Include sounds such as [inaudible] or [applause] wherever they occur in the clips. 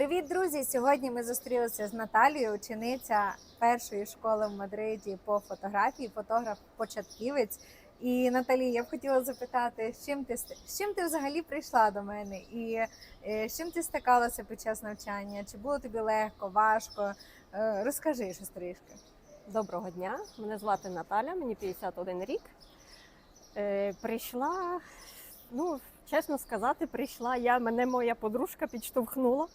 Привіт, друзі! Сьогодні ми зустрілися з Наталією, учениця першої школи в Мадриді по фотографії, фотограф-початківець. І Наталі, я б хотіла запитати, з чим ти з чим ти взагалі прийшла до мене, і е, з чим ти стикалася під час навчання? Чи було тобі легко, важко? Е, Розкажи щось трішки. Доброго дня, мене звати Наталя, мені 51 рік. Е, прийшла, ну, чесно сказати, прийшла я, мене моя подружка підштовхнула,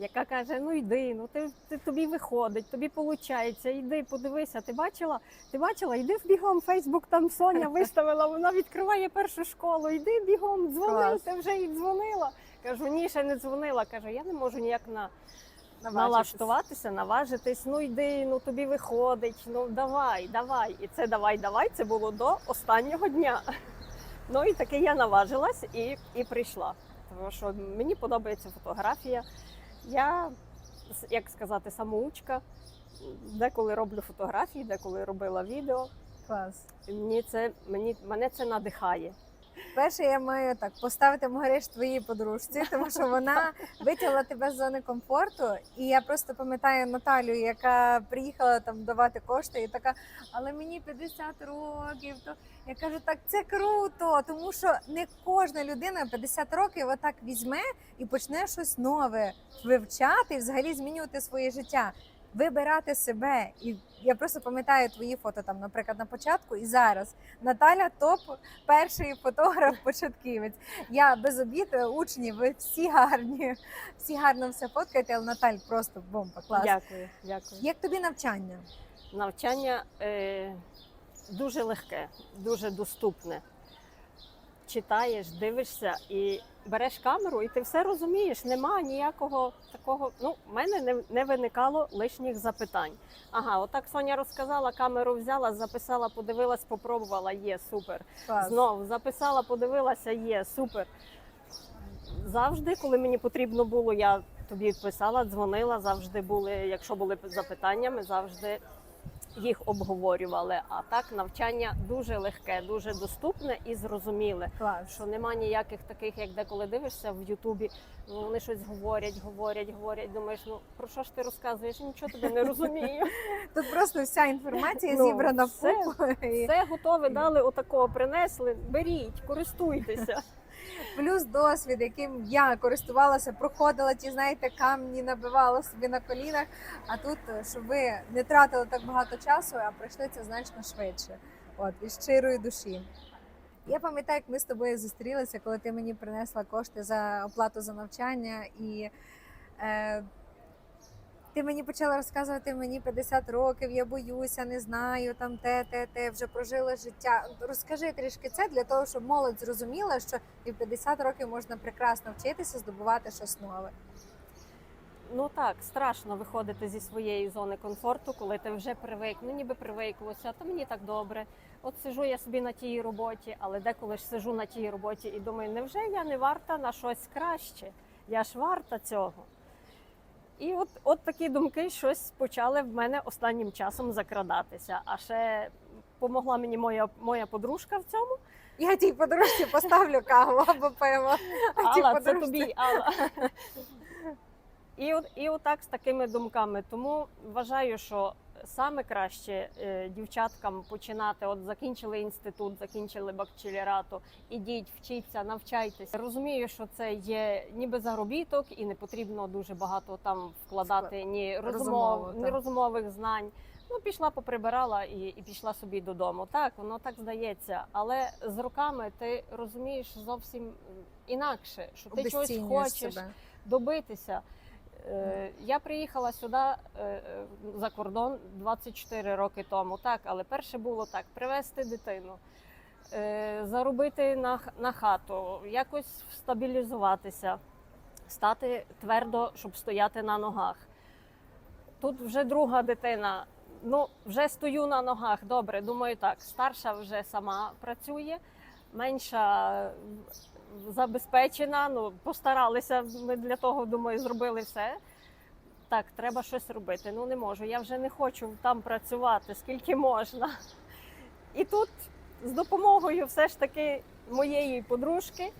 яка каже: ну йди, ну ти, ти тобі виходить, тобі виходить, йди, подивися. Ти бачила? Ти бачила, йди в бігом, Фейсбук там Соня [laughs] виставила, вона відкриває першу школу, йди бігом, дзвони, Клас. ти вже і дзвонила. Кажу, ні, ще не дзвонила. Каже, я не можу ніяк на Наважитись. налаштуватися, наважитись. Ну йди, ну тобі виходить, ну давай, давай. І це давай, давай. Це було до останнього дня. Ну і таки я наважилась і, і прийшла. Тому що мені подобається фотографія. Я, як сказати, самоучка. Деколи роблю фотографії, деколи робила відео. Клас. Мені це мені мене це надихає. Перше, я маю так поставити могриш твоїй подружці, тому що вона витягла тебе з зони комфорту. І я просто пам'ятаю Наталю, яка приїхала там давати кошти, і така, але мені 50 років. То я кажу, так це круто, тому що не кожна людина 50 років отак візьме і почне щось нове вивчати і взагалі змінювати своє життя. Вибирати себе, і я просто пам'ятаю твої фото там, наприклад, на початку і зараз. Наталя топ перший фотограф-початківець. [laughs] Я без обід, е, учні, ви всі гарні, всі гарно все фоткаєте, але Наталь просто бомба, клас. Дякую, дякую. Як тобі навчання? Навчання е, дуже легке, дуже доступне. Читаєш, дивишся і береш камеру, і ти все розумієш. Нема ніякого такого. Ну, в мене не, не виникало лишніх запитань. Ага, отак Соня розказала, камеру взяла, записала, подивилась, попробувала, є супер. Клас. Знов записала, подивилася, є супер. Завжди, коли мені потрібно було, я тобі писала, дзвонила. Завжди були, якщо були запитання, ми завжди їх обговорювали. А так навчання дуже легке, дуже доступне і зрозуміле. Клас. Що нема ніяких таких, як деколи дивишся в Ютубі, ну, вони щось говорять, говорять, говорять. Думаєш, ну про що ж ти розказуєш? Нічого тебе не розумію. [laughs] Тут просто вся інформація Ну, зібрана в купу. [laughs] Все готове, дали отакого, принесли. Беріть, користуйтеся. Плюс досвід, яким я користувалася, проходила ті, знаєте, камні, набивала собі на колінах. А тут, е, щоб ви не тратили так багато часу, а пройшли це значно швидше. От, із щирої душі. Я пам'ятаю, як ми з тобою зустрілися, коли ти мені принесла кошти за оплату за навчання, і е, ти мені почала розказувати мені 50 років, я боюся, не знаю, там те, те, те, вже прожила життя. Розкажи трішки це для того, щоб молодь зрозуміла, що і в 50 років можна прекрасно вчитися, здобувати щось нове. Ну так, страшно виходити зі своєї зони комфорту, коли ти вже привик. Ну ніби привиклося, то мені так добре. От сижу я собі на тій роботі, але деколи ж сижу на тій роботі і думаю, невже я не варта на щось краще? Я ж варта цього. І от, от такі думки щось почали в мене останнім часом закрадатися. А ще помогла мені моя, моя подружка в цьому. Я тій подружці поставлю каву або пиво. А Алла, це тобі, Алла. І, от, і отак з такими думками. Тому вважаю, що саме краще е, дівчаткам починати. От закінчили інститут, закінчили бакалаврату, ідіть, вчіться, навчайтесь. Розумію, що це є ніби заробіток, і не потрібно дуже багато там вкладати ні розмов, ні розумових знань. Ну, пішла, поприбирала і, і пішла собі додому. Так, воно так здається. Але з роками ти розумієш зовсім інакше, що ти чогось хочеш себе. добитися. Е, Я приїхала сюди е, е, за кордон 24 роки тому. Так, але перше було так: привезти дитину, заробити на, на хату, якось стабілізуватися, стати твердо, щоб стояти на ногах. Тут вже друга дитина. Ну, вже стою на ногах. Добре, думаю, так. Старша вже сама працює, менша забезпечена. Ну, постаралися. Ми для того, думаю, зробили все. Так, треба щось робити. Ну не можу. Я вже не хочу там працювати, скільки можна. І тут з допомогою все ж таки моєї подружки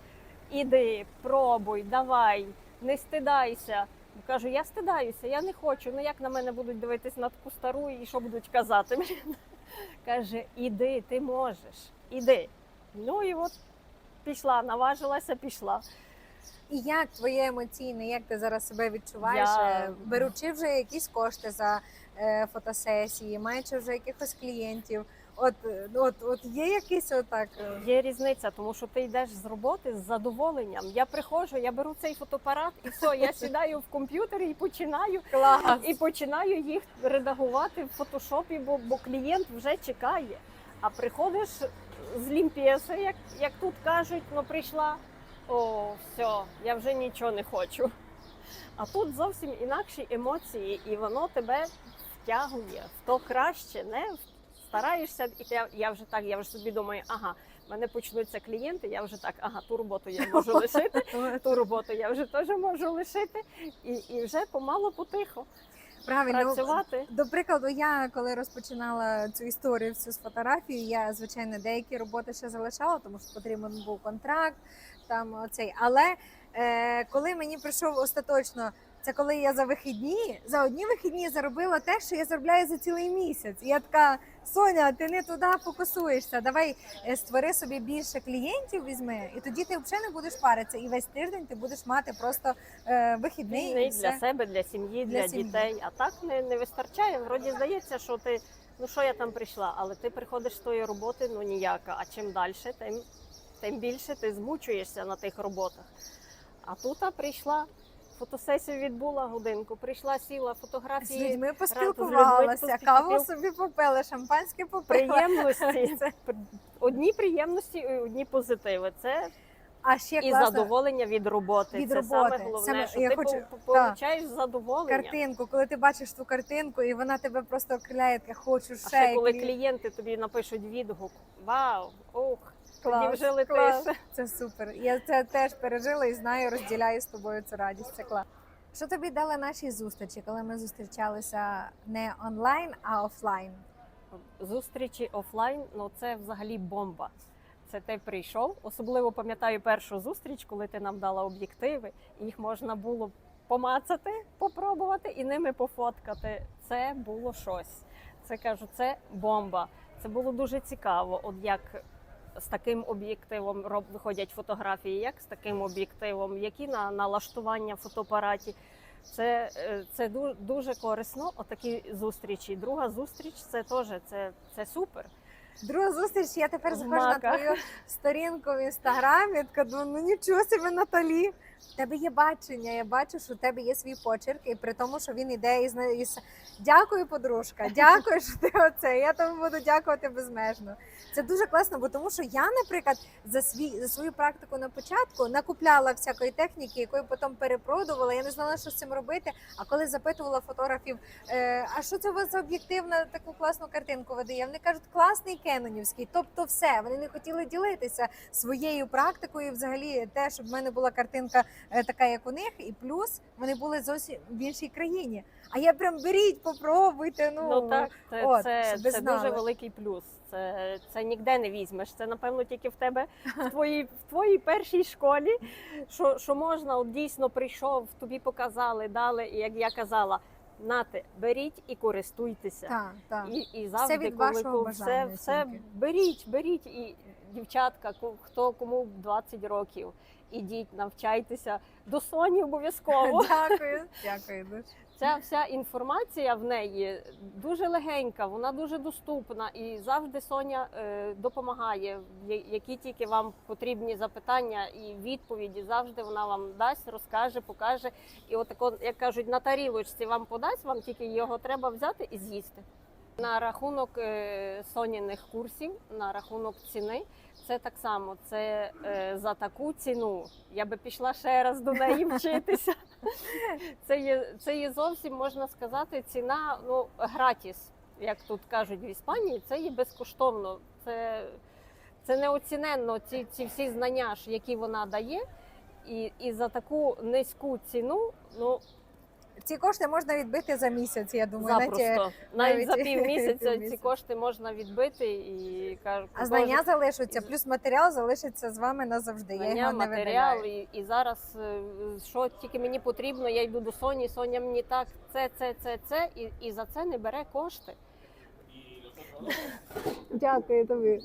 іди, пробуй, давай, не стидайся. Кажу, я стидаюся, я не хочу. Ну як на мене будуть дивитись на таку стару і що будуть казати? Каже, іди, ти можеш, іди. Ну і от пішла, наважилася, пішла. І як твоє емоційне, як ти зараз себе відчуваєш, Я- е, беручи вже якісь кошти за е, фотосесії, маючи вже якихось клієнтів? От, е, от, от є якийсь отак. е, Є різниця, тому що ти йдеш з роботи з задоволенням. Я приходжу, я беру цей фотоапарат і все, я сідаю в комп'ютері і починаю Клас. і починаю їх редагувати в фотошопі, бо, бо клієнт вже чекає. А приходиш з лімпєси, як, як тут кажуть, ну прийшла, о, все, я вже нічого не хочу. А тут зовсім інакші емоції, і воно тебе втягує в то краще, не стараєшся, і я, я вже так, я вже собі думаю, ага, в мене почнуться клієнти, я вже так, ага, ту роботу я можу лишити, [laughs] ту роботу я вже теж можу лишити, і, і вже помало потихо Правильно. працювати. До прикладу, я коли розпочинала цю історію всю з фотографії, я звичайно деякі роботи ще залишала, тому що потрібен був контракт. Там оцей. Але е, коли мені прийшов остаточно, це коли я за вихідні, за одні вихідні заробила те, що я заробляю за цілий місяць. І я така, Соня, ти не туди фокусуєшся. Давай е, створи собі більше клієнтів, візьми, і тоді ти взагалі не будеш паритися. І весь тиждень ти будеш мати просто е, вихідний. і все. для себе, для сім'ї, Для для, сім'ї. дітей. А так не, не вистачає. Вроді здається, що ти ну що я там прийшла, але ти приходиш з тої роботи, ну ніяка. А чим далі, тим, тим більше ти змучуєшся на тих роботах. А тут а, прийшла. Фотосесію відбула годинку, прийшла, сіла, З людьми поспілкувалася, людьми каву собі попили, шампанське попили. приємності. [laughs] Одні приємності і одні позитиви. Це А ще і класно задоволення від роботи. Від це роботи. саме головне, Саме- що я ти хочу- по- получаєш задоволення. картинку, коли ти бачиш ту картинку, і вона тебе просто окриляє, таке хочу ще. А ще коли клієнти тобі напишуть відгук, вау, ох, Клас, тоді вже летиш. клас. Це супер. Я це теж пережила і знаю, розділяю з тобою цю радість. Це клас. Що тобі дали наші зустрічі, коли ми зустрічалися не онлайн, а офлайн? Зустрічі офлайн, ну це взагалі бомба. Це ти прийшов. Особливо пам'ятаю першу зустріч, коли ти нам дала об'єктиви, і їх можна було помацати, попробувати і ними пофоткати. Це було щось. Це кажу, це бомба. Це було дуже цікаво. От як з таким об'єктивом роб- виходять фотографії, як з таким об'єктивом, які на налаштування фотоапараті. Це, е, це дуже корисно. Отакі зустрічі. Друга зустріч це теж це, це супер. Друга зустріч, я тепер В заходжу на твою сторінку в інстаграмі. Така думаю, ну нічого собі Наталі. В тебе є бачення. Я бачу, що в тебе є свій почерк, і при тому, що він іде із, із... дякую, подружка. Дякую, що ти оце. Я тобі буду дякувати безмежно. Це дуже класно, бо тому що я, наприклад, за свій за свою практику на початку накупляла всякої техніки, якою потім перепродувала. Я не знала, що з цим робити. А коли запитувала фотографів, е, а що це у вас за об'єктив на таку класну картинку видає? Вони кажуть, класний кенонівський. Тобто, все вони не хотіли ділитися своєю практикою. Взагалі, те, щоб в мене була картинка е, така, як у них, і плюс вони були зовсім в іншій країні. А я прям беріть, попробуйте. Ну, Ну так, це, от, це, це знали. дуже великий плюс. Це, це ніде не візьмеш. Це напевно тільки в тебе в твоїй, в твоїй першій школі. Що, що можна, от дійсно прийшов, тобі показали, дали, і як я казала, нате, беріть і користуйтеся. так, так. І, і завжди, від коли вашого бажання все, все тільки. беріть, беріть і дівчатка, хто кому 20 років, ідіть, навчайтеся до Соні обов'язково. [laughs] Дякую, дякую дуже. Ця вся інформація в неї дуже легенька, вона дуже доступна, і завжди Соня е, допомагає. Які тільки вам потрібні запитання і відповіді, завжди вона вам дасть, розкаже, покаже. І отако, як кажуть, на тарілочці вам подасть, вам тільки його треба взяти і з'їсти. На рахунок е, соняних курсів, на рахунок ціни, це так само. Це е, за таку ціну. Я би пішла ще раз до неї [laughs] вчитися. Це є, це є зовсім можна сказати, ціна ну гратіс, як тут кажуть в Іспанії. Це є безкоштовно. Це, це неоціненно. Ці, ці всі знання, які вона дає, і, і за таку низьку ціну, ну ці кошти можна відбити за місяць, я думаю. Запросто. Навіть, навіть за півмісяця ці кошти можна відбити і кажу, А знання залишаться, плюс матеріал залишиться з вами назавжди. я його не матеріал, і, і зараз е, що тільки мені потрібно, я йду до Соні, Соня мені так, це, це, це, це, і, і за це не бере кошти. Дякую тобі.